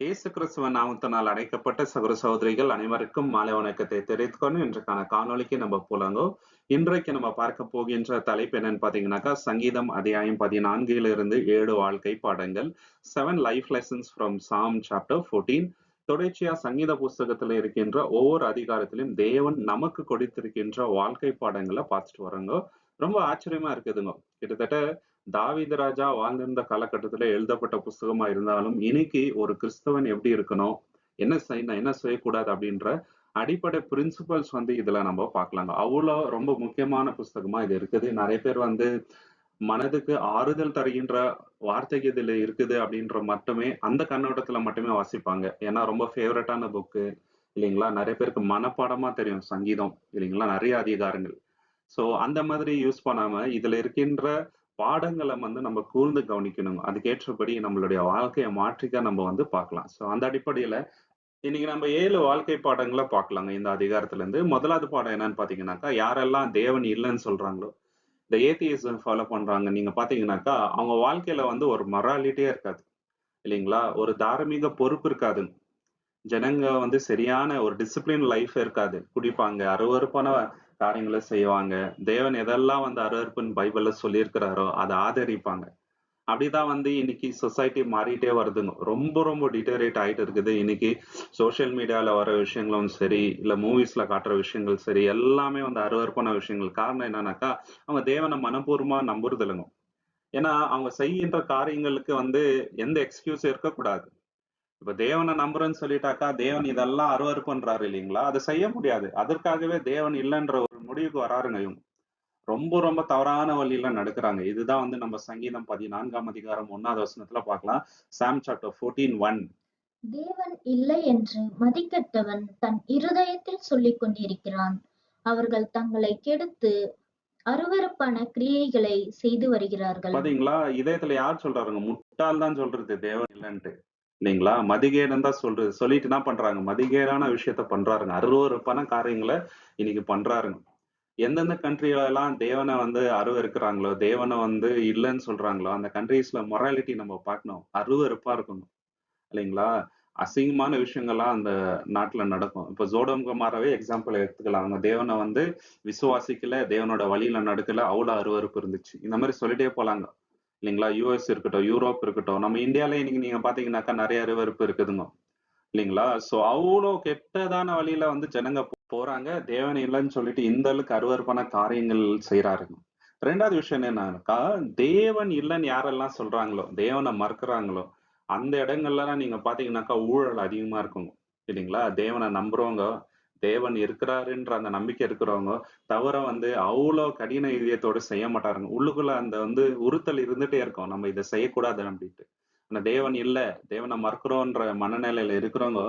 இயேசு கிறிஸ்துவ நாமத்தினால் அடைக்கப்பட்ட சகோதர சகோதரிகள் அனைவருக்கும் மாலை வணக்கத்தை தெரிவித்துக்கணும் இன்றைக்கான காணொலிக்கு நம்ம போலாங்கோ. இன்றைக்கு நம்ம பார்க்க போகின்ற தலைப்பு என்னன்னு பாத்தீங்கன்னாக்கா சங்கீதம் அத்தியாயம் பதினான்கில இருந்து ஏழு வாழ்க்கை பாடங்கள் seven life lessons from Psalm chapter fourteen தொடர்ச்சியா சங்கீத புஸ்தகத்துல இருக்கின்ற ஒவ்வொரு அதிகாரத்திலும் தேவன் நமக்கு கொடுத்திருக்கின்ற வாழ்க்கை பாடங்களை பார்த்துட்டு வரோங்க. ரொம்ப ஆச்சரியமா இருக்குதுங்க. கிட்டத்தட்ட தாவீது ராஜா வாழ்ந்திருந்த காலகட்டத்துல எழுதப்பட்ட புஸ்தகமா இருந்தாலும் இன்னைக்கு ஒரு கிறிஸ்தவன் எப்படி இருக்கணும்? என்ன செய்யணும் என்ன செய்யக்கூடாது அப்படின்ற அடிப்படை பிரின்சிபல்ஸ் வந்து இதுல நம்ம பார்க்கலாங்க. அவ்வளோ ரொம்ப முக்கியமான புஸ்தகமா இது இருக்குது. நிறைய பேர் வந்து மனதுக்கு ஆறுதல் தருகின்ற வார்த்தைக்கு இதுல இருக்குது அப்படின்ற மட்டுமே அந்த கண்ணோட்டத்துல மட்டுமே வாசிப்பாங்க. ஏன்னா ரொம்ப ஃபேவரட்டான புக்கு இல்லைங்களா? நிறைய பேருக்கு மனப்பாடமா தெரியும் சங்கீதம் இல்லைங்களா? நிறைய அதிகாரங்கள். சோ அந்த மாதிரி யூஸ் பண்ணாம இதுல இருக்கின்ற பாடங்களை வந்து நம்ம கூர்ந்து கவனிக்கணும். அதுக்கேற்றபடி நம்மளுடைய வாழ்க்கையை மாற்றிக்க நம்ம வந்து பார்க்கலாம். ஸோ அந்த அடிப்படையில் இன்னைக்கு நம்ம ஏழு வாழ்க்கை பாடங்களை பார்க்கலாங்க. இந்த அதிகாரத்துலேருந்து முதலாவது பாடம் என்னன்னு பார்த்தீங்கன்னாக்கா யாரெல்லாம் தேவன் இல்லைன்னு சொல்கிறாங்களோ இந்த ஏத்தியிசம் ஃபாலோ பண்ணுறாங்க நீங்கள் பார்த்தீங்கன்னாக்கா அவங்க வாழ்க்கையில் வந்து ஒரு மொராலிட்டியே இருக்காது. இல்லைங்களா? ஒரு தார்மீக பொறுப்பு இருக்காது. ஜனங்க வந்து சரியான ஒரு டிசிப்ளின் லைஃப் இருக்காது. குடிப்பாங்க அருவறுப்பான காரியங்களை செய்வாங்க. தேவன் எதெல்லாம் வந்து அருவறுப்புன்னு பைபிள்ல சொல்லியிருக்கிறாரோ அதை ஆதரிப்பாங்க. அப்படிதான் வந்து இன்னைக்கு சொசைட்டி மாறிட்டே வருதுங்க. ரொம்ப ரொம்ப டிட்டரேட் ஆயிட்டு இருக்குது. இன்னைக்கு சோசியல் மீடியாவில் வர விஷயங்களும் சரி இல்லை மூவிஸில் காட்டுற விஷயங்கள் சரி எல்லாமே வந்து அருவறுப்பான விஷயங்கள். காரணம் என்னன்னாக்கா அவங்க தேவனை மனப்பூர்வமாக நம்புறது இல்லைங்க ஏன்னா அவங்க செய்கின்ற காரியங்களுக்கு வந்து எந்த எக்ஸ்கியூஸ் இருக்கக்கூடாது. இப்ப தேவனை நம்புறேன்னு சொல்லிட்டாக்கா தேவன் இதெல்லாம் அருவறுப்புன்றாரு இல்லைங்களா? அதை செய்ய முடியாது. அதற்காகவே தேவன் இல்லைன்ற ஒரு முடிவுக்கு வராருங்க இவங்க. ரொம்ப ரொம்ப தவறான வழியில நடக்கிறாங்க. இதுதான் வந்து நம்ம சங்கீதம் பதினான்காம் அதிகாரம் ஒன்னாவது வசனத்துல பார்க்கலாம். சாம் சாப்டர் ஃபோர்டீன் ஒன் தேவன் இல்லை என்று மதிக்கெட்டவன் தன் இருதயத்தில் சொல்லிக் கொண்டிருக்கிறான். அவர்கள் தங்களை கெடுத்து அருவருப்பான கிரியைகளை செய்து வருகிறார்கள். பாத்தீங்களா? இதயத்துல யார் சொல்றாருங்க? முட்டாள் தான் சொல்றது. தேவன் இல்லைன்ட்டு. இல்லைங்களா? மதிகேடன் தான் சொல்றது. சொல்லிட்டு என்ன பண்றாங்க? மதிகேடான விஷயத்த பண்றாருங்க. அருவருப்பான காரியங்களை இன்னைக்கு பண்றாருங்க. எந்தெந்த கண்ட்ரியெல்லாம் தேவனை வந்து அருவருக்கிறாங்களோ தேவனை வந்து இல்லைன்னு சொல்றாங்களோ அந்த கண்ட்ரீஸ்ல மொராலிட்டி நம்ம பார்க்கணும். அருவறுப்பா இருக்கணும். இல்லைங்களா? அசிங்கமான விஷயங்கள்லாம் அந்த நாட்டுல நடக்கும். இப்ப ஜோடம் குமாரவே எக்ஸாம்பிள் எடுத்துக்கலாம். அவங்க தேவனை வந்து விசுவாசிக்கல தேவனோட வழியில நடக்கல அவ்வளவு அருவருப்பு இருந்துச்சு. இந்த மாதிரி சொல்லிட்டே போலாங்க. இல்லைங்களா? யூஎஸ் இருக்கட்டும் யூரோப் இருக்கட்டும் நம்ம இந்தியால இன்னைக்கு நீங்க பாத்தீங்கன்னாக்கா நிறைய அருவருப்பு இருக்குதுங்க. இல்லைங்களா? சோ அவ்வளோ கெட்டதான வழியில வந்து ஜனங்க போறாங்க. தேவன் இல்லைன்னு சொல்லிட்டு இந்த அளவுக்கு அருவருப்பான காரியங்கள் செய்யறாருங்க ரெண்டாவது விஷயம் என்னன்னாக்கா தேவன் இல்லைன்னு யாரெல்லாம் சொல்றாங்களோ தேவனை மறுக்கிறாங்களோ அந்த இடங்கள்லாம் நீங்க பாத்தீங்கன்னாக்கா ஊழல் அதிகமா இருக்குங்க. இல்லைங்களா? தேவனை நம்புறவங்க தேவன் இருக்கிறாருன்ற அந்த நம்பிக்கை இருக்கிறவங்க தவிர வந்து அவ்வளோ கடின இதயத்தோடு செய்ய மாட்டாருங்க. உள்ளுக்குள்ள அந்த வந்து உறுத்தல் இருந்துட்டே இருக்கும். நம்ம இதை செய்யக்கூடாது அப்படின்ட்டு. ஆனா தேவன் இல்ல. தேவனை மறுக்கிறோன்ற மனநிலையில இருக்கிறவங்க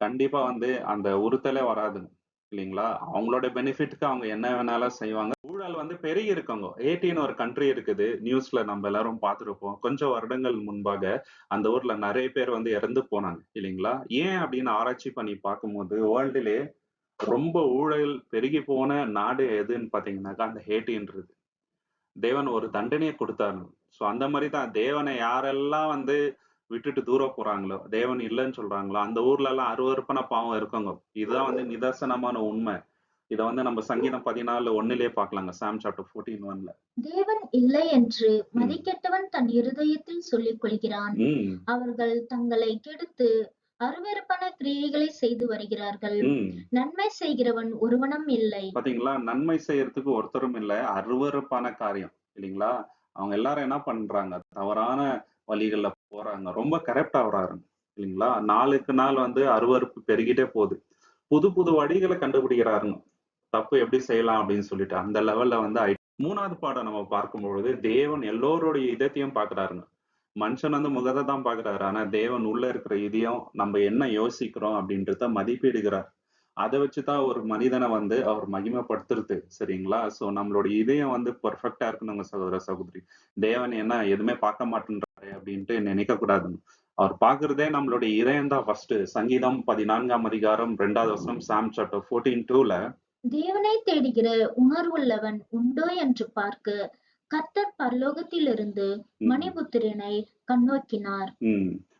கண்டிப்பா வந்து அந்த உறுத்தலே வராதுங்க. இல்லைங்களா? அவங்களோட பெனிஃபிட்க்கு அவங்க என்ன வேணாலும் செய்வாங்க. ஊழல் வந்து பெருகி இருக்கவங்க ஏடின்னு ஒரு கண்ட்ரி இருக்குது. நியூஸ்ல நம்ம எல்லாரும் பார்த்துருப்போம். கொஞ்சம் வருடங்கள் முன்பாக அந்த ஊர்ல நிறைய பேர் வந்து இறந்து போனாங்க. இல்லைங்களா? ஏன் அப்படின்னு ஆராய்ச்சி பண்ணி பார்க்கும்போது வேர்ல்டுலே ரொம்ப ஊழல் பெருகி போன நாடு எதுன்னு பாத்தீங்கன்னாக்கா அந்த ஹேட்டின்றது. தேவன் ஒரு தண்டனையை கொடுத்தாரு. ஸோ அந்த மாதிரி தான் தேவனை யாரெல்லாம் வந்து விட்டுட்டு தூரம் போறாங்களோ தேவன் இல்லைன்னு சொல்றாங்களோ அந்த ஊர்ல எல்லாம் அருவறுப்பான பாவம் இருக்குங்க. இதுதான் வந்து நிதர்சனமான உண்மை. இத வந்து நம்ம சங்கீதம் பதினாலு ஒன்னுலயே பாக்கலாங்க. சாம் சாப்டர் ஃபோர்டீன் ஒன்ல. தேவன் இல்லை என்று மதிக்கெட்டவன் தன் இருதயத்தில் சொல்லிக் கொள்கிறான். அவர்கள் தங்களை கெடுத்து அருவருப்பான கிரியைகளை செய்து வருகிறார்கள். நன்மை செய்கிறவன் ஒருவனும் இல்லை. பாத்தீங்களா? நன்மை செய்யறதுக்கு ஒருத்தரும் இல்ல. அருவருப்பான காரியம் இல்லைங்களா? அவங்க எல்லாரும் என்ன பண்றாங்க? தவறான வழிகள்ல போறாங்க. ரொம்ப கரெக்ட் ஆகுறாரு இல்லைங்களா? நாளுக்கு நாள் வந்து அருவருப்பு பெருகிட்டே போகுது. புது புது வழிகளை கண்டுபிடிக்கிறாருங்க தப்பு எப்படி செய்யலாம் அப்படின்னு சொல்லிட்டு அந்த லெவல்ல வந்து மூணாவது பாடம் நம்ம பார்க்கும் பொழுது தேவன் எல்லோருடைய இதயத்தையும் பாக்குறாருங்க மனுஷன் வந்து முகத்தை தான் பாக்குறாரு ஆனா தேவன் உள்ள இருக்கிற இதயம் நம்ம என்ன யோசிக்கிறோம் அப்படின்றத மதிப்பிடுகிறார். அதை வச்சுதான் ஒரு மனிதனை வந்து அவர் மகிமைப்படுத்துறது சரிங்களா? சோ நம்மளோட இதயம் வந்து பெர்ஃபெக்டா இருக்கணுங்க சகோதர சகோதரி தேவன் என்ன எதுவுமே பார்க்க மாட்டேன்றாரு அப்படின்ட்டு நினைக்க கூடாதுன்னு அவர் பாக்குறதே நம்மளுடைய இதயம் தான் ஃபர்ஸ்ட் சங்கீதம் பதினான்காம் அதிகாரம் ரெண்டாவது வருஷம் சாம் சாப்டர் ஃபோர்டீன் டூல தேவனை தேடுகிற உணர்வுள்ளவன் உண்டோ என்று பார்க்க கர்த்தர் பரலோகத்திலிருந்து மணிபுத்திரனை கண்ணோக்கினார்.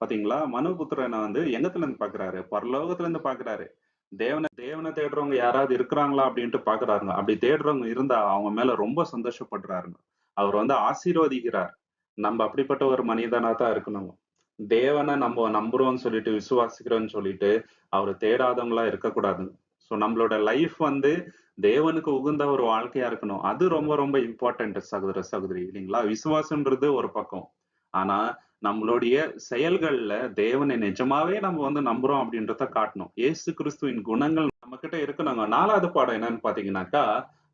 பாத்தீங்களா? மனுபுத்திரனை வந்து எங்கத்துல இருந்து பாக்குறாரு? பரலோகத்துல இருந்து பாக்குறாரு. தேவனை தேவனை தேடுறவங்க யாராவது இருக்கிறாங்களா அப்படின்ட்டு பாக்குறாருங்க. அப்படி தேடுறவங்க இருந்தா அவங்க மேல ரொம்ப சந்தோஷப்படுறாருங்க. அவர் வந்து ஆசீர்வதிக்கிறார். நம்ம அப்படிப்பட்ட ஒரு மனிதனா தான் இருக்கணும். தேவனை நம்ம நம்புறோம்னு சொல்லிட்டு விசுவாசிக்கிறோம்னு சொல்லிட்டு அவர் தேடாதவங்களா இருக்கக்கூடாதுங்க. ஸோ நம்மளோட லைஃப் வந்து தேவனுக்கு உகுந்த ஒரு வாழ்க்கையா இருக்கணும். அது ரொம்ப ரொம்ப இம்பார்ட்டன்ட் சகோதர சகோதரி இல்லைங்களா? விசுவாசம்ன்றது ஒரு பக்கம். ஆனா நம்மளுடைய செயல்கள்ல தேவனை நிஜமாவே நம்ம வந்து நம்புறோம் அப்படின்றத காட்டணும். ஏசு கிறிஸ்துவின் குணங்கள் நம்ம கிட்ட இருக்கணுங்க. நாலாவது பாடம் என்னன்னு பாத்தீங்கன்னாக்கா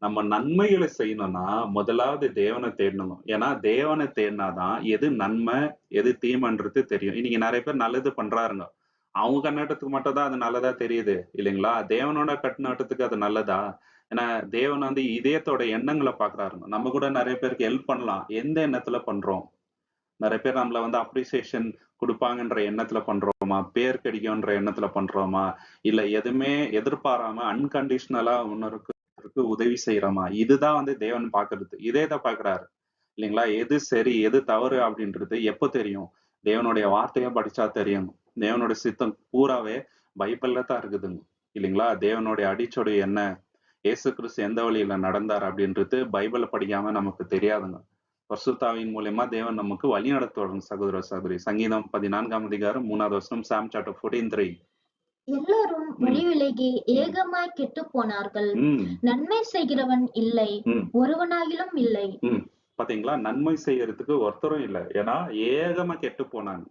நம்ம நன்மைகளை செய்யணும்னா முதலாவது தேவனை தேடணும் ஏன்னா தேவனை தேடினாதான் எது நன்மை எது தீமைன்றது தெரியும். இன்னைக்கு நிறைய பேர் நல்லது பண்றாருங்க. அவங்க கண்ணாட்டத்துக்கு மட்டும் தான் அது நல்லதா தெரியுது இல்லைங்களா? தேவனோட கட்டுநாட்டத்துக்கு அது நல்லதா? ஏன்னா தேவன் வந்து இதயத்தோட எண்ணங்களை பாக்குறாருங்க நம்ம கூட நிறைய பேருக்கு ஹெல்ப் பண்ணலாம். எந்த எண்ணத்துல பண்றோம்? நிறைய பேர் நம்மள வந்து அப்ரிசியேஷன் கொடுப்பாங்கன்ற எண்ணத்துல பண்றோமா? பேர் கிடைக்கும்ன்ற எண்ணத்துல பண்றோமா? இல்ல எதுவுமே எதிர்பாராம அன்கண்டிஷனலா இன்னொருக்கு உதவி செய்யறோமா? இதுதான் வந்து தேவன் பாக்குறது இதே தான் பாக்குறாரு இல்லைங்களா? எது சரி எது தவறு அப்படின்றது எப்போ தெரியும்? தேவனுடைய வார்த்தையை படிச்சா தெரியும். தேவனுடைய சித்தம் பூராவே பைபிள்ல தான் இருக்குதுங்க. இல்லைங்களா? தேவனுடைய அடிச்சொடை என்ன? இயேசு கிறிஸ்து எந்த வழியில நடந்தார் அப்படின்றது பைபிளை படிக்காம நமக்கு தெரியாதுங்க. பர்சுத்தாவின் மூலியமா தேவன் நமக்கு வழி நடத்துவாங்க சகோதர சகோதரி. சங்கீதம் பதினான்காம் அதிகாரம் மூணாவது வருஷம் சாம் சாப்டர் ஃபோர்டீன் த்ரீ எல்லாரும் வழி விலகி ஏகமாய் கெட்டு போனார்கள். நன்மை செய்கிறவன் இல்லை ஒருவனாகிலும் இல்லை. பாத்தீங்களா? நன்மை செய்யறதுக்கு ஒருத்தரும் இல்லை. ஏன்னா ஏகமா கெட்டு போனாங்க.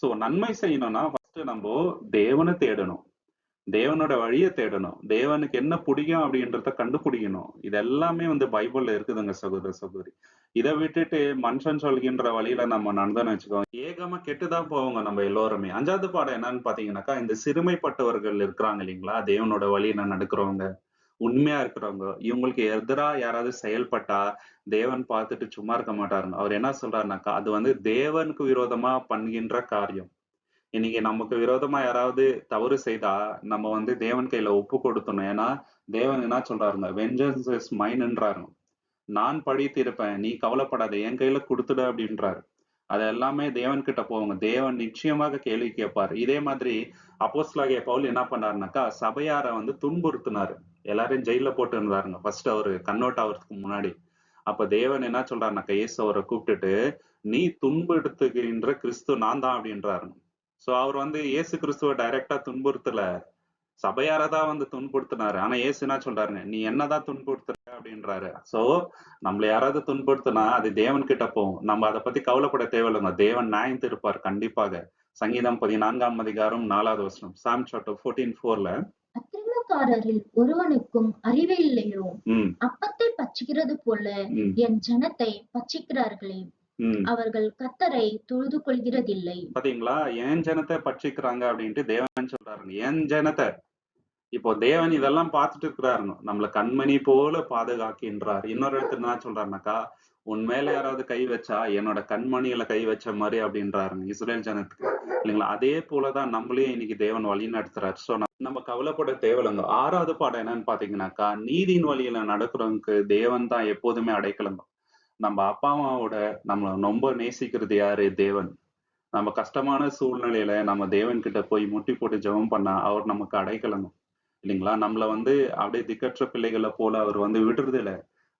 சோ நன்மை செய்யணும்னா ஃபர்ஸ்ட் நம்ம தேவனை தேடணும். தேவனோட வழியை தேடணும். தேவனுக்கு என்ன பிடிக்கும் அப்படின்றத கண்டுபிடிக்கணும். இது எல்லாமே வந்து பைபிள்ல இருக்குதுங்க சகோதர சகோதரி. இதை விட்டுட்டு மனுஷன் சொல்கின்ற வழியில நம்ம நடந்தோம்னு வச்சுக்கோங்க. ஏகமா கெட்டுதான் போவோங்க நம்ம எல்லோருமே. அஞ்சாவது பாடம் என்னன்னு பாத்தீங்கன்னாக்கா இந்த சிறுமைப்பட்டவர்கள் இருக்கிறாங்க இல்லைங்களா? தேவனோட வழியில நடக்கிறவங்க. உண்மையா இருக்கிறவங்க இவங்களுக்கு எதிரா யாராவது செயல்பட்டா தேவன் பார்த்துட்டு சும்மா இருக்க மாட்டாருங்க. அவர் என்ன சொல்றாருனாக்கா அது வந்து தேவனுக்கு விரோதமா பண்ணுகின்ற காரியம். இன்னைக்கு நமக்கு விரோதமா யாராவது தவறு செய்தா நம்ம வந்து தேவன் கையில ஒப்பு கொடுத்தணும் ஏன்னா தேவன் என்ன சொல்றாருங்க வெஞ்சன்ஸ் இஸ் மைன்ன்றாரு நான் படித்திருப்பேன் நீ கவலைப்படாத என் கையில கொடுத்துடு அப்படின்றாரு. அது எல்லாமே தேவன் கிட்ட போவாங்க தேவன் நிச்சயமாக கேள்வி கேட்பாரு. இதே மாதிரி அப்போஸ்லாகிய பவுல் என்ன பண்ணாருனாக்கா சபையார வந்து துன்புறுத்தினாரு. எல்லாரையும் ஜெயில போட்டு இருந்தாருங்க. ஃபர்ஸ்ட் அவரு கன்வெர்ட் ஆகிறதுக்கு முன்னாடி. அப்ப தேவன் என்ன சொல்றாருனாக்கா இயேசு அவரை கூப்பிட்டுட்டு நீ துன்புறுத்துகின்ற கிறிஸ்து நான் தான் அப்படின்றாரு. சோ அவர் வந்து இயேசு கிறிஸ்துவ டைரக்டா துன்புறுத்தல. சபையாரதான் வந்து துன்புறுத்தினாரு. ஆனா இயேசு என்ன சொல்றாருங்க நீ என்னதான் துன்புறுத்துற அப்படின்றாரு. சோ நம்மள யாராவது துன்புறுத்தினா அது தேவன் கிட்ட போகும். நம்ம அதை பத்தி கவலைப்பட தேவையில்லைங்க. தேவன் நியாயம் திருப்பார் கண்டிப்பாக. சங்கீதம் பதினான்காம் அதிகாரம் நாலாவது வருஷம் சாம் சாப்டர் ஃபோர்டீன் ஃபோர்ல அக்கிரமக்காரரில் ஒருவனுக்கும் அறிவே இல்லையோ? அப்பத்தை பச்சிக்கிறது போல என் ஜனத்தை பச்சிக்கிறார்களே அவர்கள் கத்தரை தொழுது கொள்கிறதில்லை. பாத்தீங்களா? என் ஜனத்தை பட்சிக்கிறாங்க அப்படின்ட்டு தேவன் சொல்றாருங்க என் ஜனத்தை. இப்போ தேவன் இதெல்லாம் பார்த்துட்டு இருக்கிறாருங்க நம்மள கண்மணி போல பாதுகாக்கின்றார். இன்னொரு இடத்துல என்ன சொல்றாருனாக்கா உன் மேல யாராவது கை வச்சா என்னோட கண்மணியில கை வச்ச மாதிரி அப்படின்றாருங்க. இஸ்ரேல் ஜனத்துக்கு. இல்லைங்களா? அதே போலதான் நம்மளையும் இன்னைக்கு தேவன் வழி நடத்துறாரு சோ நம்ம கவலைப்பட தேவையில்லைங்க ஆறாவது பாடம் என்னன்னு பாத்தீங்கன்னாக்கா நீதியின் வழியில நடக்கிறவங்களுக்கு தேவன் தான் எப்போதுமே அடைக்கலங்க நம்ம அப்பா அம்மாவோட நம்ம ரொம்ப நேசிக்கிறது யாரு? தேவன். நம்ம கஷ்டமான சூழ்நிலையில நம்ம தேவன் கிட்ட போய் முட்டி போட்டு ஜெபம் பண்ணா அவர் நமக்கு அடைக்கலங்க இல்லைங்களா? நம்மள வந்து அப்படியே திக்கற்ற பிள்ளைகளை போல அவர் வந்து விடுறது இல்ல.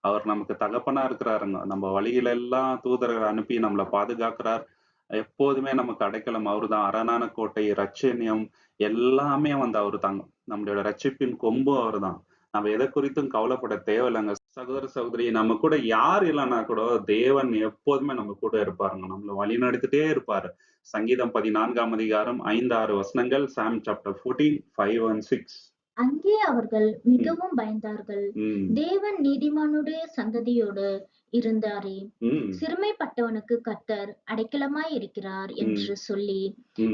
அவர் நமக்கு தகப்பனா இருக்கிறாருங்க. நம்ம வழியில எல்லாம் தூதர்கள் அனுப்பி நம்மளை பாதுகாக்கிறார். எப்போதுமே நமக்கு அடைக்கலம் அவர்தான். அரணான கோட்டை ரட்சணியம் எல்லாமே வந்து அவரு தாங்க நம்மளோட ரட்சிப்பின் கொம்பும் அவர்தான். நம்ம எதை குறித்தும் கவலைப்பட தேவையில்லைங்க. சகோதர சகோதரி நம்ம கூட யார் இல்லைன்னா கூட தேவன் எப்போதுமே நம்ம கூட இருப்பாருங்க. நம்மள வழி நடத்திட்டே இருப்பாரு. சங்கீதம் பதினான்காம் அதிகாரம் ஐந்து ஆறு வசனங்கள் Psalm chapter fourteen five and six அங்கே அவர்கள் மிகவும் பயந்தார்கள். தேவன் நீதிமானுடைய சந்ததியோடு இருந்தாரே. சிறுமைப்பட்டவனுக்கு கர்த்தர் அடைக்கலமாய் இருக்கிறார் என்று சொல்லி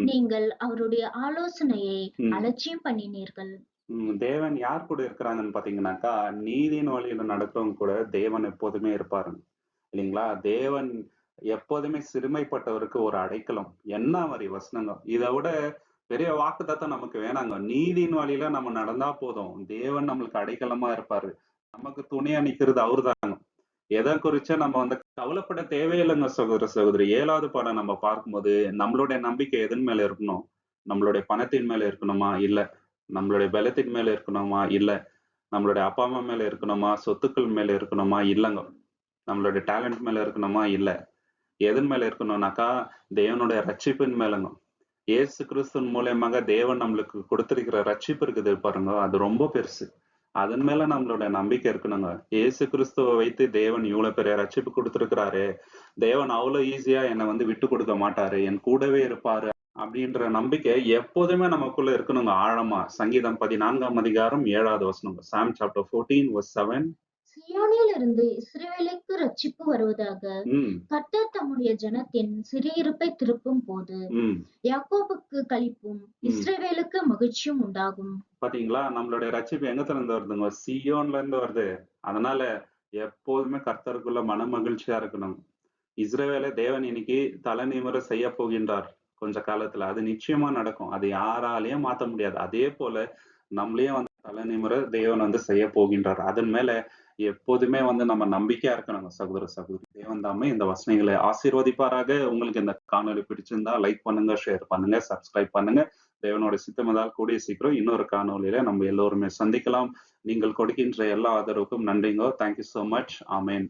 நீங்கள் அவருடைய ஆலோசனையை அலட்சியம் பண்ணினீர்கள். தேவன் யார் கூட இருக்கிறாங்கன்னு பாத்தீங்கன்னாக்கா நீதியின் வழியில நடக்கிறவங்க கூட தேவன் எப்போதுமே இருப்பாருங்க இல்லைங்களா? தேவன் எப்போதுமே சிறுமைப்பட்டவருக்கு ஒரு அடைக்கலம். என்ன மாதிரி வசனங்க இதை விட பெரிய வாக்குத்தத்தம் நமக்கு வேணாங்க. நீதியின் வழியில நம்ம நடந்தா போதும். தேவன் நம்மளுக்கு அடைக்கலமா இருப்பாரு. நமக்கு துணையா நிக்கிறது அவரு தாங்க எதை குறிச்சு நம்ம வந்து கவலைப்பட தேவையில்லைங்க சகோதர சகோதரி. ஏழாவது பாடம் நம்ம பார்க்கும்போது நம்மளுடைய நம்பிக்கை எதன் மேல இருக்கணும்? நம்மளுடைய பணத்தின் மேல இருக்கணுமா? இல்ல. நம்மளுடைய பலத்தின் மேல இருக்கணுமா? இல்ல. நம்மளுடைய அப்பா அம்மா மேல இருக்கணுமா? சொத்துக்கள் மேல இருக்கணுமா? இல்லைங்க. நம்மளுடைய டேலண்ட் மேல இருக்கணுமா? இல்ல. எதன் மேல இருக்கணும்னாக்கா தேவனுடைய ரட்சிப்பின் மேலங்க. இயேசு கிறிஸ்துவின் மூலியமாக தேவன் நம்மளுக்கு கொடுத்திருக்கிற ரட்சிப்பு இருக்குது பாருங்க அது ரொம்ப பெருசு. அதன் மேல நம்மளோட நம்பிக்கை இருக்கணுங்க. இயேசு கிறிஸ்துவை வைத்து தேவன் இவ்வளவு பெரிய ரட்சிப்பு கொடுத்திருக்கிறாரு தேவன் அவ்வளவு ஈஸியா என்னை வந்து விட்டு கொடுக்க மாட்டாரு என் கூடவே இருப்பாரு அப்படின்ற நம்பிக்கை எப்போதுமே நமக்குள்ள இருக்கணுங்க ஆழமா. சங்கீதம் பதினான்காம் அதிகாரம் ஏழாவது வசனம். Psalm chapter fourteen verse seven சியோனில் இருந்து இஸ்ரவேலுக்கு ரட்சிப்பு வருவதாக கர்த்தர் தம்முடைய ஜனத்தின் சிறையிருப்பை திருப்பும் போது யாக்கோபுக்கு களிப்பும் இஸ்ரவேலுக்கு மகிழ்ச்சியும் உண்டாகும். பாத்தீங்களா? நம்மளுடைய ரட்சிப்பு எங்க இருந்து வருதுங்க? சியோன்ல இருந்து வருது. அதனால எப்போதுமே கர்த்தருக்குள்ள மன மகிழ்ச்சியா இருக்கணும். இஸ்ரவேலை தேவன் இன்னைக்கு தலை நிமிர செய்ய போகின்றார் கொஞ்ச காலத்துல. அது நிச்சயமா நடக்கும். அது யாராலையும் மாத்த முடியாது. அதே போல நம்மளையும் வந்து தலை நிமிர தேவன் வந்து செய்ய போகின்றார். அதன் மேல எப்போதுமே வந்து நம்ம நம்பிக்கையா இருக்கணும் சகோதர சகோதரி. தேவன் தாமே இந்த வசனங்களை ஆசீர்வதிப்பாராக. உங்களுக்கு இந்த காணொலி பிடிச்சிருந்தா லைக் பண்ணுங்க ஷேர் பண்ணுங்க சப்ஸ்கிரைப் பண்ணுங்க. தேவனோட சித்தமதால் கூடிய சீக்கிரம் இன்னொரு காணொலியில நம்ம எல்லோருமே சந்திக்கலாம். நீங்கள் கொடுக்கின்ற எல்லா ஆதரவுக்கும் நன்றிங்கோ. தேங்க்யூ சோ மச் ஆமேன்